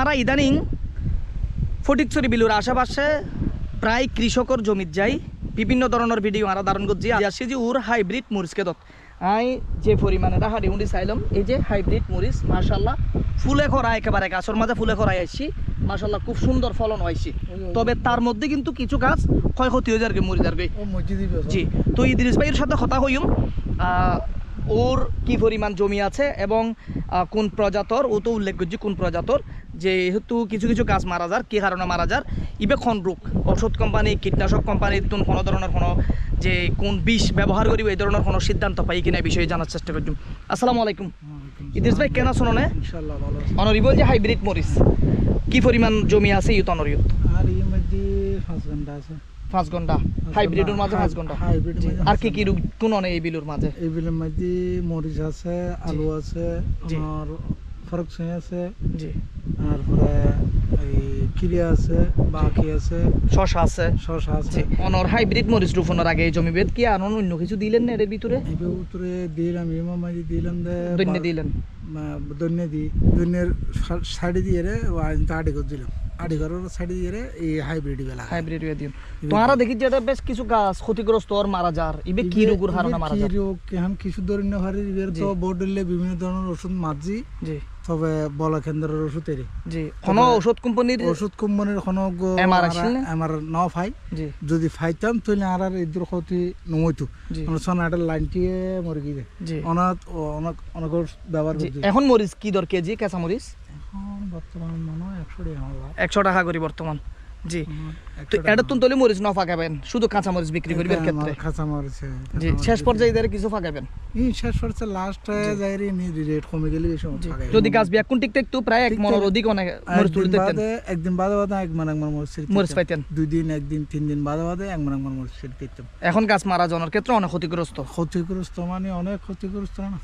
আরা ইদানিং ফটিকছড়ি বিলুর আশেপাশে প্রায় কৃষকর জমিত যাই বিভিন্ন ধরনের ভিডিও আরা ধারণ করছি। আসছি যে ওর হাইব্রিড মরিচকে দত আই যে পরিমাণে হাড়ি উন্ডি চাইলাম এই যে হাইব্রিড মরিচ মার্শাল্লাহ ফুলে খরা একেবারে গাছের মাঝে ফুলে খরাই আসছি মার্শাল্লাহ খুব সুন্দর ফলন হয়েছে তবে তার মধ্যে কিন্তু কিছু গাছ ক্ষয়ক্ষতি হয়ে যাবে মরি যাবে জি তো ইদ্রিস ভাইয়ের সাথে কথা হইম। আহ, ওর কি পরিমাণ জমি আছে এবং কোন প্রজাতর ও তো উল্লেখ করছি কোন প্রজাতর যেহেতু কিছু কিছু গাছ মারা যার কি কারণে মারা যার ইবে খন রোগ ওষুধ কোম্পানি কীটনাশক কোম্পানি তুন কোনো ধরনের কোনো যে কোন বিষ ব্যবহার করিব এই ধরনের কোনো সিদ্ধান্ত পাই কিনা এই বিষয়ে জানার চেষ্টা করছি। আসসালামু আলাইকুম। ইদ্রিস ভাই কেন শোনে ইনশাআল্লাহ ভালো আছে। অনরিবল যে হাইব্রিড মরিচ কি পরিমাণ জমি আছে ইউত অনরিয়ত? আর এর মধ্যে পাঁচ ঘণ্টা আছে। পাঁচ ঘণ্টা হাইব্রিডের মাঝে পাঁচ ঘণ্টা। হাইব্রিড আর কি কি কোন অনে এই বিলুর মাঝে? এই বিলের মধ্যে মরিচ আছে আলু আছে আর ফরক ছুঁই আছে জি। তারপরে এই কিরিয়া আছে বাকি আছে। শশা আছে। শসা আছে। অনর হাইব্রিড মরিচ রোপণের আগে এই জমি বেদ কি আর অন্য কিছু দিলেন না এর ভিতরে? এবার উত্তরে দিলাম এমা মাঝে দিলাম দৈন্য দিলেন। দৈন্য দি দৈন্যের সাইডে দিয়ে রে আড়ি করে দিলাম। আড়ি করার সাইডে দিয়ে এই হাইব্রিড বেলা হাইব্রিড দিন তোমারা দেখি যে বেশ কিছু গাছ ক্ষতিগ্রস্ত আর মারা যার। ইবে কি রোগের হারণে মারা যার। রোগ কেহান কিছু ধরনের হারি এর তো বোর্ডেলে বিভিন্ন ধরনের ওষুধ মাঝি জি। তবে বলা কেন্দ্রের ওষুধ এরি জি। কোন ওষুধ কোম্পানির ওষুধ কোম্পানির কোনো না? ফাই। জি। যদি ফাইতাম তাহলে আর আর ইদ্র ক্ষতি নমইতো আমরা সোনাটার লাইনটিয়ে মরে গিয়ে। অনাথ অনেক অনেক ব্যবহার এখন মরিচ কি দর কেজি? কাঁচা মরিচ? এখন বর্তমান মনে হয় একশো টাকা একশো টাকা করি বর্তমান। জি। তো এটা তুমি তলে মরিচ ন ফাঁকাবেন? শুধু কাঁচা মরিচ বিক্রি করবেন ক্ষেত্রে? আমার খাঁচা জি শেষ পর্যায়ে এদের কিছু ফাঁকাবেন? শেষ পড়ছে লাস্ট যাই রে নি রেট কমে গেলে বেশি ফাঁকা যদি গাছ একটু প্রায় এক মনের অধিক অনেক মরিচ একদিন বাদে একদিন বাদে বাদে এক মান মরিচ পাইতেন। দুই দিন একদিন তিন দিন বাদে বাদে এক মান মরিচ এখন গাছ মারা যাওয়ার ক্ষেত্রে অনেক ক্ষতিগ্রস্ত। ক্ষতিগ্রস্ত মানে অনেক ক্ষতিগ্রস্ত না।